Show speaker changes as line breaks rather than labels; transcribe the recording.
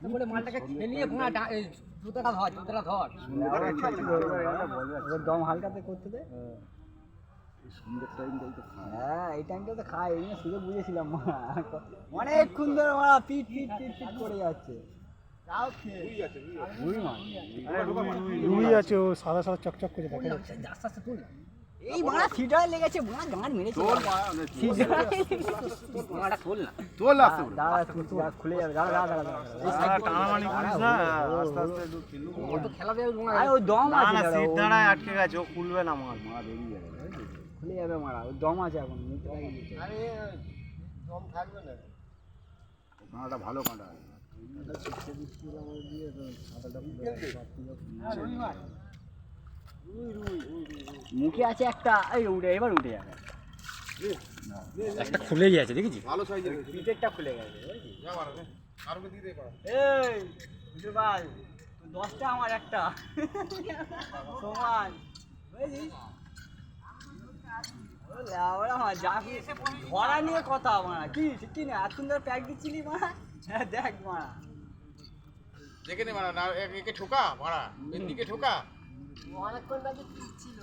আস্তে করে মালটাকে খেলিয়ে ভোঁড়া ডা- এই জুতোটা ধর জুতোটা ধর
দম হালকাতে করতে দে
খায়
হ্যাঁ এই টাইমটা তো খাই এই সুযোগ বুঝেছিলাম অনেকক্ষণ ধরে মারা পিট পিট পিট পিট করে যাচ্ছে রুই
রুই আছে ও সাদা সাদা চকচক করে দেখা যাচ্ছে
আস্তে আস্তে তুল
এই মারা লেগেছে মারা গান মেরেছে।
ভোঁড়াটা খোল না।
তোল আসতে
দাঁড়া তুই তুই খুলে যাবে দাঁড়া দাঁড়া দাঁড়া দাঁড়া
টানামানি করিস না আস্তে আস্তে একটু খেলু
ও তো খেলা দেবে ভোঁড়া
আরে ওই দম
না
আছে
না সিট দাঁড়ায় আটকে গেছে ও খুলবে না মাল
মা বেরিয়ে যাবে
খুলে যাবে মারা ওই দম আছে এখন নিতে লাগে নিতে।
কাঁটাটা ভালো কাঁটা।
মুখে আছে একটা এই উঠে এবার উঠে যাবে।
একটা খুলে গিয়েছে দেখেছি
ভালো সাইজের
পিঠেরটা খুলে গেছে? এই বিশু ভাই দশটা আমার একটা। সমান ধরা নিয়ে কথা মারা কি কি না এতক্ষণ ধরে প্যাক দিচ্ছিলি মারা হ্যাঁ দেখ মারা
দেখে নে মারা না একে ঠোকা মারা এর দিকে ঠোকা।
অনেকক্ষণ ধরে ছিল